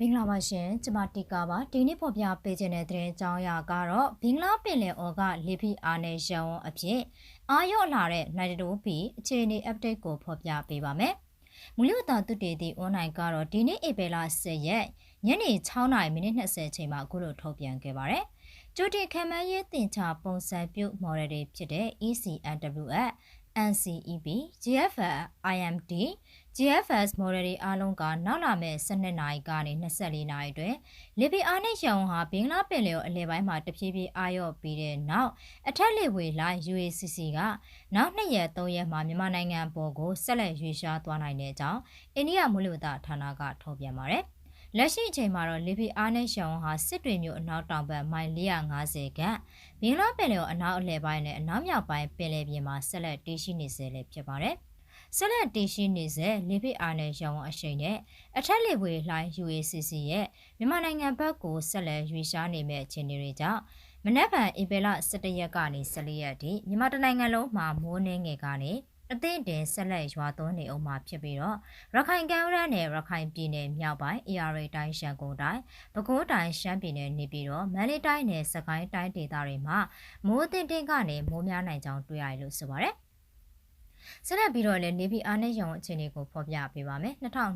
မင်္ဂလာပါရှင်ကျမတီကာပါဒီနေ့ဖော်ပြပေးခြင်းတဲ့သတင်းကြောင်းအရာကတော့ဘင်္ဂလားပင်လယ်အော်ကလေဖိအားနဲ့ရန်ဝအဖြစ်အာရုံလာတဲ့နိုင်တိုပီအခြေအနေ update ကိုဖော်ပြပေးပါမယ်မူလတာတုတေတီ online ကတော့ဒီနေ့ဧပြီလ10ရက်ညနေ6:30မိနစ်20ချိန်မှာအခုလိုထုတ်ပြန်ခဲ့ပါတယ်ကျူတီခံမန်းရေးတင်ချပုံစံပြု model တွေဖြစ်တဲ့ ECNWF NCEB, GFL, IMD, GFS model တွေအားလုံးကနောက်လာမဲ့12နာရီကနေ24နာရီအတွင်းလီဘီအာနဲ့ရန်ဟာဘင်္ဂလားပင်လယ်အလယ်ပိုင်းမှာတဖြည်းဖြည်းအာရော့ပြီးတဲ့နောက်အထက်လေဝေလာ UACC ကနောက်2ရက်3ရက်မှာမြန်မာနိုင်ငံပေါ်ကိုဆက်လက်ရွေးရှားသွားနိုင်တဲ့အကြောင်းအိန္ဒိယမူလဝတ္ဌာနကထုတ်ပြန်ပါတယ်။ လက်ရှိအချိန်မှာတော့လီဘီအာနဲ့ရှောင်းဟာစစ်တွေမျိုးအနောက်တောင်ဘက်မိုင်450ခန့်ဘင်္ဂလားပင်လယ်အနောက်အလယ်ပိုင်းနဲ့အနောက်မြောက်ပိုင်းပင်လယ်ပြင်မှာဆက်လက်တည်ရှိနေစေလည်းဖြစ်ပါတယ်။ဆက်လက်တည်ရှိနေစေလေဖိအားနဲ့ရောင်းအရှိန်နဲ့အထက်လေပွေလှိုင်း UACC ရဲ့မြန်မာနိုင်ငံဘက်ကိုဆက်လက်ရွေးရှားနေမဲ့အခြေအနေတွေကြောင့်မနက်ဖြန်ဧပြီလ17ရက်ကနေ14ရက်ထိမြန်မာတနိုင်ငံလုံးမှာမိုးနှင်းငယ်ကနေ အသင့်တင်ဆက်လက်ရွာသွန်းနေအောင်မှာဖြစ်ပြီးတော့ရခိုင်ကမ်းရိုးနဲ့ရခိုင်ပြည်နယ်မြောက်ပိုင်း AR တိုင်းရှမ်းကုန်းတိုင်းပဲခူးတိုင်းရှမ်းပြည်နယ်နေပြီးတော့မန္တလေးတိုင်းနဲ့စကိုင်းတိုင်းဒေသတွေမှာမိုးတင်တင်ကနေမိုးများနိုင်ကြောင်းတွေ့ရတယ်လို့ဆိုပါတယ်ဆက်လက်ပြီးတော့လည်းနေပြည်အားနဲ့ရောင်အခြေအနေကိုဖော်ပြပေးပါမယ်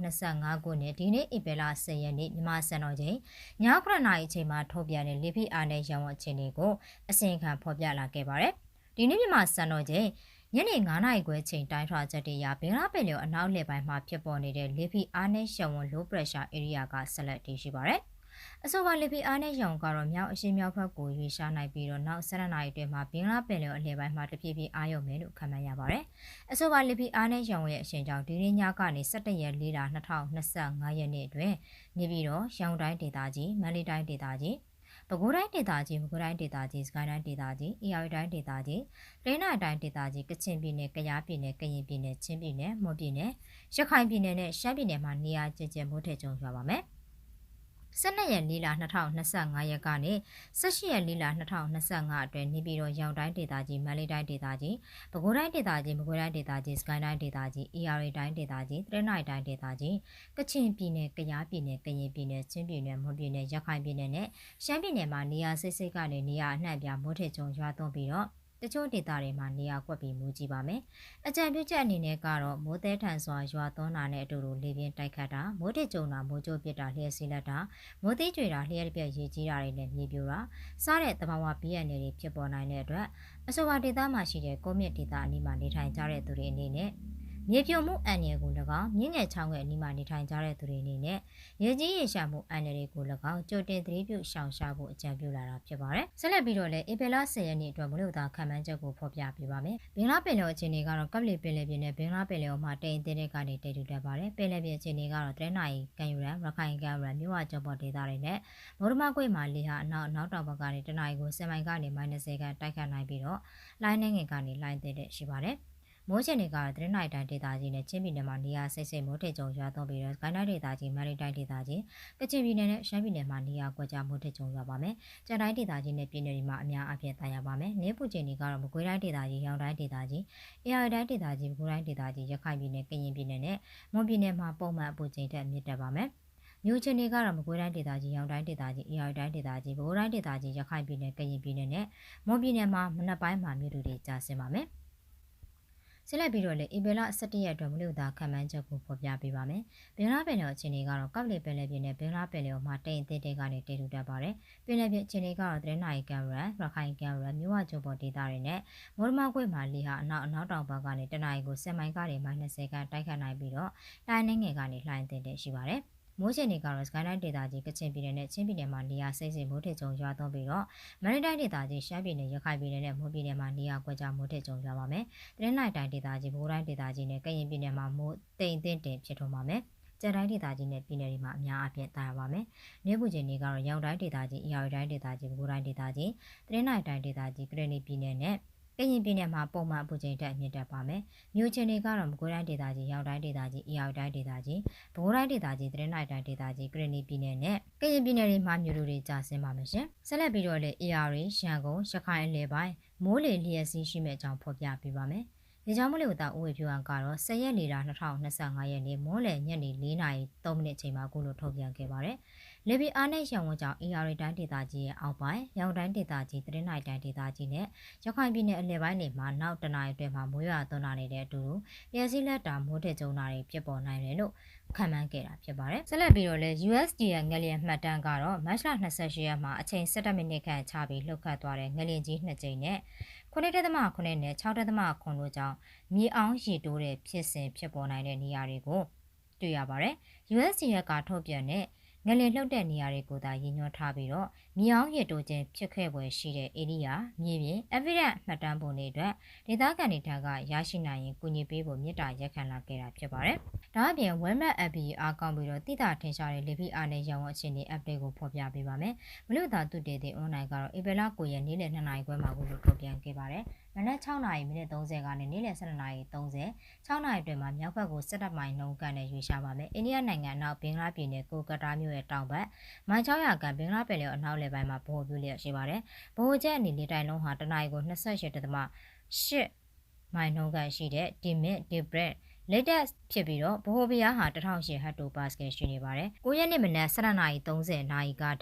2025ခုနှစ်ဒီနေ့ဧပြီလ10ရက်နေ့မြန်မာစံတော်ချိန်ည9:00နာရီအချိန်မှာထုတ်ပြန်တဲ့လေဖိအားနဲ့ရောင်အခြေအနေကိုအစီအခံဖော်ပြလာခဲ့ပါတယ်ဒီနေ့မြန်မာစံတော်ချိန် ညနေ9နာရီခွဲချိန်တိုင်းထွာချက်တရဘင်္ဂလားပင်လယ်အနောက်လေပိုင်းမှာဖြစ်ပေါ်နေတဲ့လေဖိအားနဲ့ရှောင်းဝန် low pressure area ကဆက်လက်တည်ရှိပါတယ်။အဆိုပါလေပီအားနဲ့ရောင်ကတော့မြောက်အရှေ့မြောက်ဘက်ကိုရွေ့ရှားနိုင်ပြီးတော့နောက်7နာရီအတွင်းမှာဘင်္ဂလားပင်လယ်အလယ်ပိုင်းမှာတဖြည်းဖြည်းအားရုံမယ်လို့ခန့်မှန်းရပါတယ်။အဆိုပါလေပီအားနဲ့ရောင်ရဲ့အရှင်ကြောင့်ဒီနေ့ညကနေ17ရက်4လ2025ရက်နေ့အတွင်းနေပြီးတော့ရောင်တိုင်းဒေသကြီးမန္တလေးတိုင်းဒေသကြီး ပဲခူးတိုင်းဒေသကြီးမကွေးတိုင်းဒေသကြီးစကိုင်းတိုင်းဒေသကြီးအေရဝတီတိုင်းဒေသကြီးရင်းနာတိုင်းဒေသကြီးကချင်ပြည်နယ်ကယားပြည်နယ်ကရင်ပြည်နယ်ချင်းပြည်နယ်မွန်ပြည်နယ်ရခိုင်ပြည်နယ်နဲ့ရှမ်းပြည်နယ်မှာနေရာကျကျမိုးထည့်ကြုံရပါမယ်။ 12ရက်4လ2025ရက်ကနေ18ရက်4လ2025အတွင်းနေပြည်တော်ရောင်တိုင်းဒေသကြီးမန္တလေးတိုင်းဒေသကြီးပဲခူးတိုင်းဒေသကြီးမကွေးတိုင်းဒေသကြီးစကိုင်းတိုင်းဒေသကြီး AR တိုင်းဒေသကြီးတရနိုင်တိုင်းဒေသကြီးကချင်ပြည်နယ်ကယားပြည်နယ်ကရင်ပြည်နယ်ချင်းပြည်နယ်မွန်ပြည်နယ်ရခိုင်ပြည်နယ်နဲ့ရှမ်းပြည်နယ်မှာနေရာစိတ်စိတ်ကနေနေရာအနှံ့ပြမိုးထစ်ကျုံရွာသွန်းပြီးတော့ တချို့ဒေသတွေမှာနေရာကွက်ပြီးမူကြည့်ပါမယ်။အကြံပြုချက်အနေနဲ့ကတော့မိုးသည်ထန်စွာရွာသွန်းတာနဲ့အတူတူလေပြင်းတိုက်ခတ်တာမိုးထစ်ကြုံတာမိုးကြိုးပစ်တာလျှက်စီးလက်တာမိုးသေးကြွေတာလျှက်ပြက်ရေကြီးတာတွေနဲ့မြေပြိုတာစားတဲ့တဘာဝဘီးရနေတွေဖြစ်ပေါ်နိုင်တဲ့အတွက်အဆိုပါဒေသမှာရှိတဲ့ကုန်းမြင့်ဒေသအနီးမှာနေထိုင်ကြတဲ့သူတွေအနေနဲ့ မြေပြိုမှုအန္တရာယ်ကို၎င်းမြင့်ငယ်ချောင်းရဲ့အနီးမှာနေထိုင်ကြတဲ့သူတွေအနေနဲ့ရေကြီးရေရှာမှုအန္တရာယ်ကို၎င်းကြိုတင်သတိပြုရှောင်ရှားဖို့အကြံပြုလာတာဖြစ်ပါတယ်။ဆက်လက်ပြီးတော့လည်းဧပြီလ10ရက်နေ့အတွက်မလို့သာခံမှန်းချက်ကိုဖော်ပြပေးပါမယ်။ဘင်္ဂလားပင်လယ်အခြေအနေကတော့ကပ်လီပင်လယ်ပြင်နဲ့ဘင်္ဂလားပင်လယ်အော်မှာတိမ်တင်းတဲ့ကနေတည်ထူတတ်ပါတယ်။ပင်လယ်ပြင်အခြေအနေကတော့တရနိုင်ကန်ယူရန်ရခိုင်ကန်ရန်မြို့ဝကျော်ပေါ်ဒေသတွေနဲ့မော်ဒမကွေမှာလေဟာအနောက်အနောက်တောင်ဘက်ကနေတနိုင်ကို10မိုင်ကနေမိုင်20ခန့်တိုက်ခတ်နိုင်ပြီးတော့လိုင်းနှငယ်ကနေလိုင်းတဲ့ရှိပါတယ်။ မိုးချင်တွေကတော့တရနိုင်တိုင်းဒေသကြီးနဲ့ချင်းပြည်နယ်မှာနေရာစိတ်စိတ်မိုးထစ်ကြုံရွာသွန်းပြီးတော့ကိုင်းတိုင်းဒေသကြီးမန္တလေးတိုင်းဒေသကြီးကချင်ပြည်နယ်နဲ့ရှမ်းပြည်နယ်မှာနေရာကွက်ကြားမိုးထစ်ကြုံရွာပါမယ်။ကြံတိုင်းဒေသကြီးနဲ့ပြည်နယ်တွေမှာအများအပြားတိုင်ရပါမယ်။နေပူချင်တွေကတော့မကွေးတိုင်းဒေသကြီးရောင်တိုင်းဒေသကြီးအေရတိုင်းဒေသကြီးမကွေးတိုင်းဒေသကြီးရခိုင်ပြည်နယ်ကရင်ပြည်နယ်နဲ့မွန်ပြည်နယ်မှာပုံမှန်အပူချိန်တက်မြင့်တက်ပါမယ်။မြို့ချင်းတွေကတော့မကွေးတိုင်းဒေသကြီးရောင်တိုင်းဒေသကြီးအေရတိုင်းဒေသကြီးပဲခူးတိုင်းဒေသကြီးရခိုင်ပြည်နယ်ကရင်ပြည်နယ်နဲ့မွန်ပြည်နယ်မှာမနက်ပိုင်းမှာမြို့တွေကြာဆင်းပါမယ်။ ဆက်လက်ပြီးတော့လည်းဧပြီလ17ရက်အတွက်မလို့သာခံမှန်းချက်ကိုဖော်ပြပေးပါမယ်။ဘင်္ဂလားပင်လယ်အခြေအနေကတော့ကောက်လီပင်လယ်ပြင်နဲ့ဘင်္ဂလားပင်လယ်မှာတိမ်အသေးသေးကနေတည်ထူတတ်ပါတယ်။ပင်လယ်ပြင်အခြေအနေကတော့သတင်းနိုင်ကံရန်ရခိုင်ကံရန်မြို့ဝကျုံပေါ်ဒေသတွေနဲ့မော်ဒမာကွေ့မှာလေဟာအနောက်အနောက်တောင်ဘက်ကနေတနအီကို10မိုင်ကနေမိုင်20ခန့်တိုက်ခတ်နိုင်ပြီးတော့တိုင်းနှင်းငယ်ကနေလှိုင်းတင်တဲ့ရှိပါတယ်။ မိုးချင်တွေကတော့စကိုင်းတိုင်းဒေသကြီးကချင်ပြည်နယ်နဲ့ချင်းပြည်နယ်မှာနေရာစိတ်စိတ်မိုးထစ်ကြုံရွာသွန်းပြီးတော့မန္တလေးတိုင်းဒေသကြီးရှမ်းပြည်နယ်ရခိုင်ပြည်နယ်နဲ့မွန်ပြည်နယ်မှာနေရာကွက်ကြားမိုးထစ်ကြုံရွာပါမယ်။တရင်လိုက်တိုင်းဒေသကြီးဘိုးတိုင်းဒေသကြီးနဲ့ကရင်ပြည်နယ်မှာမိုးတိမ်တင်တင်ဖြစ်ထွန်းပါမယ်။ကျန်တိုင်းဒေသကြီးနဲ့ပြည်နယ်တွေမှာအများအပြားတာရပါမယ်။နေပူချင်းတွေကတော့ရောင်တိုင်းဒေသကြီးအရာတိုင်းဒေသကြီးဘိုးတိုင်းဒေသကြီးတရင်လိုက်တိုင်းဒေသကြီးကရနီပြည်နယ်နဲ့ ကရင်ပြည်နယ်မှာပုံမှန်အပူချိန်တက်မြင့်တက်ပါမယ်။မြို့ချင်းတွေကတော့မကွေးတိုင်းဒေသကြီး၊ရောက်တိုင်းဒေသကြီး၊အေရတိုင်းဒေသကြီး၊ပဲခူးတိုင်းဒေသကြီး၊တရင်နိုင်တိုင်းဒေသကြီး၊ကရင်ပြည်နယ်နဲ့ကရင်ပြည်နယ်တွေမှာမြို့တွေကျဆင်းပါမယ်ရှင်။ဆက်လက်ပြီးတော့လည်းအေရရီ၊ရန်ကုန်၊ရခိုင်အလဲပိုင်းမိုးလေလျက်စီးရှိမဲ့အကြောင်းဖော်ပြပေးပါမယ်။လေကြောင်းမလို့တာဦးဝေဖြူအောင်ကတော့10ရက်နေတာ2025ရက်နေ့မွန်းလယ်ညနေ4နာရီ3မိနစ်အချိန်မှာအခုလိုထုတ်ပြန်ခဲ့ပါတယ်။လေပီအားနဲ့ရောင်ဝကြောင့် AR တိုင်းဒေသကြီးရဲ့အောက်ပိုင်းရောင်တိုင်းဒေသကြီးတရင်နိုင်တိုင်းဒေသကြီးနဲ့ရခိုင်ပြည်နယ်အလယ်ပိုင်းတွေမှာနောက်တနအီအတွင်းမှာမိုးရွာသွန်းလာနေတဲ့အတူလျှက်စီးလက်တာမိုးထကြုံတာတွေဖြစ်ပေါ်နိုင်တယ်လို့ခံမှန်းခဲ့တာဖြစ်ပါတယ်။ဆက်လက်ပြီးတော့လဲ USD ရဲ့ငလျင်မှတ်တမ်းကတော့မတ်လ28ရက်မှာအချိန်17မိနစ်ခန့်ချပြီးလှုပ်ခတ်သွားတဲ့ငလျင်ကြီး2ကြိမ်နဲ့9.9နဲ့6.9တို့ကြောင့်မြေအောင်ရေတိုးတဲ့ဖြစ်စဉ်ဖြစ်ပေါ်နိုင်တဲ့နေရာတွေကိုတွေ့ရပါတယ်။ USD ရဲ့ကထုတ်ပြန်တဲ့ ငလင်လှုပ်တဲ့နေရာတွေကိုသာရည်ညွှန်းထားပြီးတော့မြေအောင်ရတိုးခြင်းဖြစ်ခဲ့ပွဲရှိတဲ့ဧရိယာမြေပြင် evidence မှတ်တမ်းပုံတွေအတွက်ဒေသခံတွေထံကရရှိနိုင်ရင်ကူညီပေးဖို့မြစ်တာရက်ခံလာခဲ့တာဖြစ်ပါတယ်။ဒါအပြင် Webmap app အားကောင်းပြီးတော့တိတာထင်ရှားတဲ့လေဖိအားနဲ့ရောင်ဝအခြေအနေ update ကိုဖော်ပြပေးပါမယ်။မလို့သာသူတည်တဲ့ online ကတော့ဧပြီလ9ရက်နေ့လယ်2နာရီခွဲမှာကိုလို့ထုတ်ပြန်ခဲ့ပါတယ်။မနက်6နာရီမိနစ်30ကနေနေ့လယ်12နာရီ30 6နာရီအတွင်းမှာမြောက်ဘက်ကို17မိုင်နှုန်းကန်နဲ့ရွေ့ရှာပါမယ်။အိန္ဒိယနိုင်ငံနောက်ဘင်္ဂလားပြည်နယ်ကိုကတာမြို့ရဲ့တောင်ဘက်မိုင်600ကန်ဘင်္ဂလားပင်လယ်အနောက်လယ်ပိုင်းမှာဗဟိုပြုလျက်ရှိပါတယ်။ဗဟိုချက်အနေနဲ့တိုင်လုံးဟာတနအီကို28.8မိုင်နှုန်းကန်ရှိတဲ့ဒီမစ်ဒီဘရက် latest ဖြစ်ပြီးတော့ဗဟိုဘီယာဟာ1008ဟက်တိုပါစကယ်ရှိနေပါတယ်။9ရက်နေ့မနက်7:30နာရီက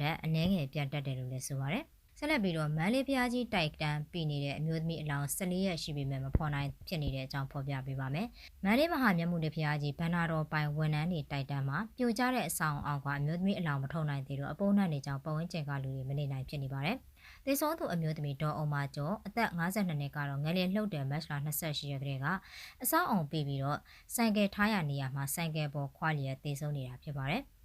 တည်းကအနည်းငယ်ပြန်တက်တယ်လို့လည်းဆိုပါတယ်။ ဆက်လက်ပြီးတော့မန်းလေးဖျားကြီးတိုက်တန်းပြည်နေတဲ့အမျိုးသမီးအလောင်း14ရက်ရှိပေမဲ့မဖော်နိုင်ဖြစ်နေတဲ့အကြောင်းဖော်ပြပေးပါမယ်။မန်းလေးမဟာမြတ်မှုလေးဖျားကြီးဘန္နာတော်ပိုင်ဝန်ထမ်းတွေတိုက်တန်းမှာပြိုကျတဲ့အဆောင်အောက်ကအမျိုးသမီးအလောင်းမထုံနိုင်သေးတော့အပုံနဲ့နေကြောင်းပဝန်းကျင်ကလူတွေမနေနိုင်ဖြစ်နေပါတယ်။တေဆုံးသူအမျိုးသမီးဒေါ်အောင်မကျော်အသက်52နှစ်ကတော့ငလျင်လှုပ်တဲ့မတ်လ28ရက်တည်းကအဆောင်အောင်ပြီးပြီးတော့ဆိုင်ကယ်ထားရနေရမှာဆိုင်ကယ်ပေါ်ခွာလျက်တေဆုံးနေတာဖြစ်ပါတယ်။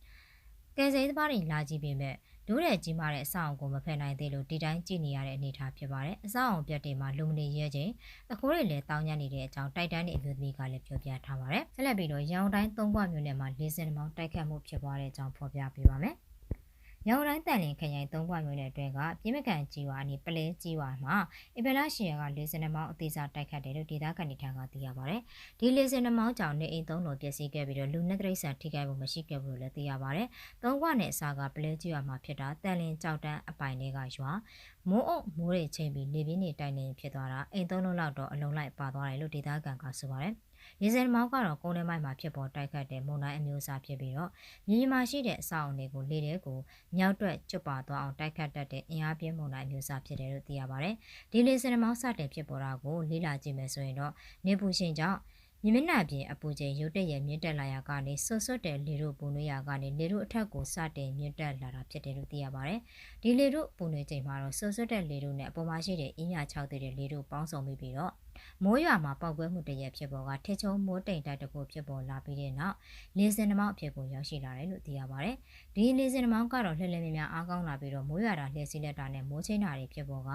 ကယ်ဆယ်ရေးသမားတွေလာကြည့်ပေမဲ့ဒိုးတဲ့ကြီးမားတဲ့အဆောက်အုံကိုမဖယ်နိုင်သေးလို့ဒီတိုင်းကြည့်နေရတဲ့အနေအထားဖြစ်ပါတယ်။အဆောက်အုံပြတ်တွေမှာလူမနေရဲခြင်းအခိုးတွေလည်းတောင်းညံ့နေတဲ့အကြောင်းတိုက်တန်းတဲ့အမျိုးသမီးကလည်းပြောပြထားပါတယ်။ဆက်လက်ပြီးတော့ရောင်တိုင်းသုံးခွမြို့နယ်မှာလေးစင်မောင်းတိုက်ခတ်မှုဖြစ်ပွားတဲ့အကြောင်းဖော်ပြပေးပါမယ်။ ရောင်တိုင်းတန်လင်ခရိုင်သုံးခွမြို့နယ်အတွင်းကပြင်းမကန်ကြီးဝါနေပလဲကြီးဝါမှာဧပြီလ10ရက်ကလေစင်နှမောင်းအသေးစားတိုက်ခတ်တယ်လို့ဒေသခံတွေထံကသိရပါတယ်။ဒီလေစင်နှမောင်းကြောင့်နေအိမ်သုံးလုံးပျက်စီးခဲ့ပြီးတော့လူနဲ့တရိษံထိခိုက်မှုမရှိခဲ့ဘူးလို့လည်းသိရပါတယ်။သုံးခွနဲ့အစားကပလဲကြီးဝါမှာဖြစ်တာတန်လင်ကြောက်တန်းအပိုင်တွေကရွာမိုးအုပ်မိုးတွေချိန်ပြီးနေပြင်းနေတိုင်နေဖြစ်သွားတာအိမ်သုံးလုံးလောက်တော့အလုံးလိုက်ပါသွားတယ်လို့ဒေသခံကဆိုပါတယ်။ ရေစင်မောင်းကတော့ကုန်းထဲမိုက်မှာဖြစ်ပေါ်တိုက်ခတ်တဲ့မုန်တိုင်းအမျိုးအစားဖြစ်ပြီးတော့မြေပြင်မှာရှိတဲ့အဆောက်အုံတွေကိုလေတဲကိုမြောက်တွက်ကျွတ်ပါသွားအောင်တိုက်ခတ်တတ်တဲ့အင်အားပြင်းမုန်တိုင်းအမျိုးအစားဖြစ်တယ်လို့သိရပါတယ်။ဒီလေစင်မောင်းစတင်ဖြစ်ပေါ်တာကိုလေ့လာကြည့်မယ်ဆိုရင်တော့နေပူရှင်ကြောင့်မြင်းမနာပြင်အပူချိန်ရုတ်တက်ရမြင့်တက်လာရာကနေဆွတ်ဆွတ်တဲ့လေတို့ပူနွေးရာကနေလေတို့အထက်ကိုစတင်မြင့်တက်လာတာဖြစ်တယ်လို့သိရပါတယ်။ဒီလေတို့ပူနွေးချိန်မှာတော့ဆွတ်ဆွတ်တဲ့လေတို့နဲ့အပေါ်မှာရှိတဲ့အင်းရ6တဲ့လေတို့ပေါင်းစုံပြီးပြီးတော့ မိုးရွာမှာပောက်ကွဲမှုတရက်ဖြစ်ပေါ်ကထစ်ချုံမိုးတိမ်တိုက်တခုဖြစ်ပေါ်လာပြီးတဲ့နောက်လေစင်နှမောင်းအဖြစ်ကိုရောက်ရှိလာတယ်လို့သိရပါတယ်။ဒီလေစင်နှမောင်းကတော့လှည့်လည်မြများအားကောင်းလာပြီးတော့မိုးရွာတာလျှက်စီးလက်တာနဲ့မိုးချင်းတာတွေဖြစ်ပေါ်က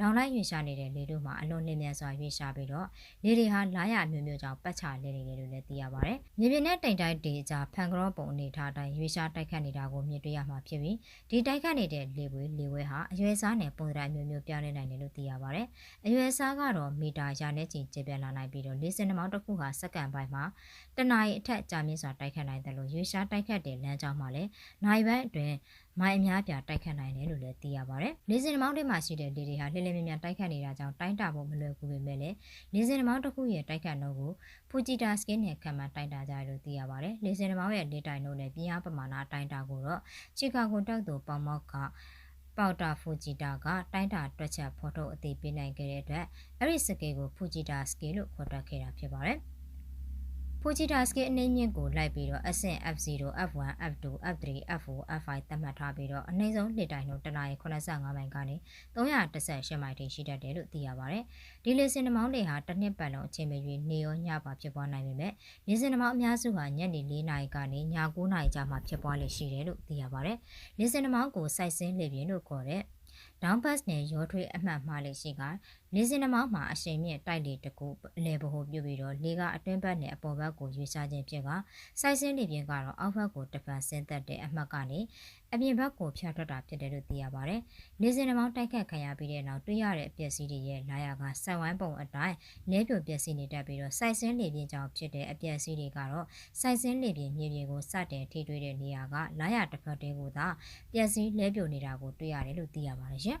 ဒေါင်းလိုက်ရွေရှာနေတဲ့လေတို့မှာအလွန်လျင်မြန်စွာရွေရှာပြီးတော့လေတွေဟာလာရမျိုးမျိုးကြောင့်ပတ်ချလေနေတယ်လို့လည်းသိရပါတယ်။မြေပြင်နဲ့တိမ်တိုက်တွေကြားဖန်ကရောပုံအနေထားတိုင်းရွေရှာတိုက်ခတ်နေတာကိုမြင်တွေ့ရမှာဖြစ်ပြီးဒီတိုက်ခတ်နေတဲ့လေပွေလေဝဲဟာအရွယ်စားနဲ့ပုံစံမျိုးမျိုးပြောင်းလဲနိုင်တယ်လို့သိရပါတယ်။အရွယ်စားကတော့မီတာရာနဲ့ချီကျေပြန့်လာနိုင်ပြီးတော့လေစင်နှမောင်းတစ်ခုဟာစက္ကန့်ပိုင်းမှာတနအီအထက်ကြာမြင့်စွာတိုက်ခတ်နိုင်တယ်လို့ရွေရှားတိုက်ခတ်တဲ့လမ်းကြောင်းမှာလည်းနိုင်ပိုင်းအတွင်းမိုင်အများပြတိုက်ခတ်နိုင်တယ်လို့လည်းသိရပါတယ်။လေစင်နှမောင်းတွေမှာရှိတဲ့လေတွေဟာလှည့်လည်မြမြတိုက်ခတ်နေတာကြောင့်တိုင်းတာဖို့မလွယ်ကူပေမဲ့လည်းလေစင်နှမောင်းတစ်ခုရဲ့တိုက်ခတ်နှုန်းကိုဖူဂျီတာစကင်းနဲ့ခံမှတိုက်တာကြရလို့သိရပါတယ်။လေစင်နှမောင်းရဲ့လေတိုင်နှုန်းနဲ့ပြင်းအားပမာဏတိုင်းတာကိုတော့ချီကာဂိုတောက်သူပေါမောက်က ပေါတာဖူဂျီတာကတိုင်းတာတွက်ချက်ဖော်ထုတ်အသိပေးနိုင်ခဲ့တဲ့အတွက်အဲ့ဒီစကေကိုဖူဂျီတာစကေလို့ခေါ်တတ်ခဲ့တာဖြစ်ပါတယ်။ ဖူဂျီတာစကေအနှိမ့်မြင့်ကိုလိုက်ပြီးတော့အဆင့် F0, F1, F2, F3, F4, F5 သတ်မှတ်ထားပြီးတော့အနည်းဆုံးလှစ်တိုင်းနှုန်းတနာရီ85မိုင်ကနေ318မိုင်ထိရှိတတ်တယ်လို့သိရပါတယ်။ဒီလေစင်နှမောင်းတွေဟာတစ်နှစ်ပတ်လုံးအချိန်မရွေးနေရောညပါဖြစ်ပွားနိုင်ပေမဲ့လေစင်နှမောင်းအများစုဟာညနေ4နာရီကနေည9နာရီကြာမှဖြစ်ပွားလေရှိတယ်လို့သိရပါတယ်။လေစင်နှမောင်းကိုစိုက်စင်းလေပြင်းလို့ခေါ်တဲ့ဒေါင်းဘတ်နဲ့ရောထွေးအမှတ်မှားလေးရှိက လေစင်နှမောင်းမှာအရှိန်မြင့်တိုက်လေတကူအလဲဘဟုပြုပြီးတော့လေကအတွင်းဘက်နဲ့အပေါ်ဘက်ကိုရွေးရှားခြင်းဖြစ်ကစိုက်စင်းလေပြင်းကတော့အောက်ဘက်ကိုတစ်ဖက်ဆင်းသက်တဲ့အမှတ်ကနေအပြင်ဘက်ကိုဖြတ်ထွက်တာဖြစ်တယ်လို့သိရပါတယ်။လေစင်နှမောင်းတိုက်ခတ်ခံရပြီးတဲ့နောက်တွေ့ရတဲ့အပျက်စီးတွေရဲ့လာရကစိုက်ဝိုင်းပုံအတိုင်းလဲပြိုပျက်စီးနေတတ်ပြီးတော့စိုက်စင်းလေပြင်းကြောင့်ဖြစ်တဲ့အပျက်စီးတွေကတော့စိုက်စင်းလေပြင်းမြေပြင်ကိုစတင်ထိတွေ့တဲ့နေရာကလာရတစ်ဖက်တည်းကိုသာပျက်စီးလဲပြိုနေတာကိုတွေ့ရတယ်လို့သိရပါတယ်ရှင်။